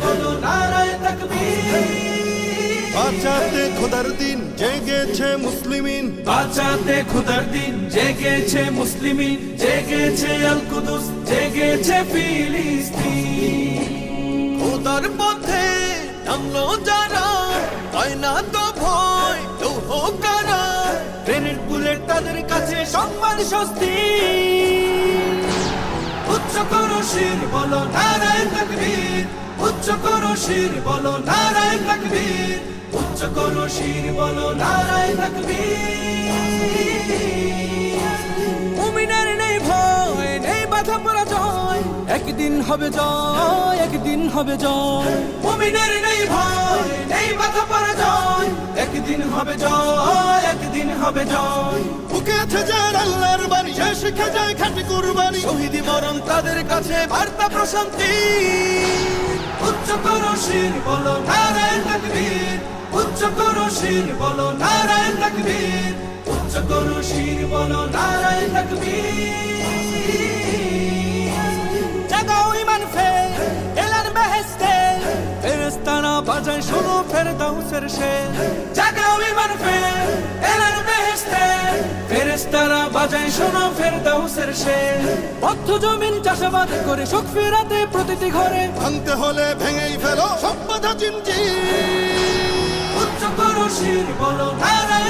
বাধা তাকবীর বাঁচাতে খোদার দিন জেগেছে মুসলিমিন। বাঁচাতে খুদার দিন জেগেছে মুসলিমিন জেগেছে আল কুদুস জেগেছে ফিলিস্তিন। খোদার পথে নামলো যারা হয় না তো ভয় গ্রেনেড বুলেট তাদের কাছে সম্মান স্বস্তি। উচ্চ করো শির উচ্চ উচ্চ নেই ভয়, নেই বাধা একদিন হবে জয়, একদিন হবে জয়। মুমিনের নেই ভয়, নেই বাধা পরাজয়। একদিন হবে জয়। হবে জয়। বুকে আছে যার আল্লাহর বাড়ি সে শিখে যায় খাটি কুরবানি। শহীদি মরণ তাদের কাছে বার্তা প্রশান্তি। উচ্চ করো শির বলো নারায়ণ তাকবীর। উচ্চ করো শির বলো নারায়ণ তাকবীর। উচ্চ করো শির বলো নারায়ণ তাকবীর। জাগাও ইমান ফে এলান বেহেস্তে ফেরেস্তানা বাজায় শোনো ফেরদাউসের সে জাগাও ইমান ফে ফেরেস্তারা বাজায় শোনো ফেরদাউসের সে। অর্থ জমিন চাষাবাদ করে সুখ ফেরাতে প্রতিটি ঘরে। ভাঙতে হলে ভেঙেই ফেলো সব বাধা জিঞ্জির উচ্চ করো শির বলো নারায়ণ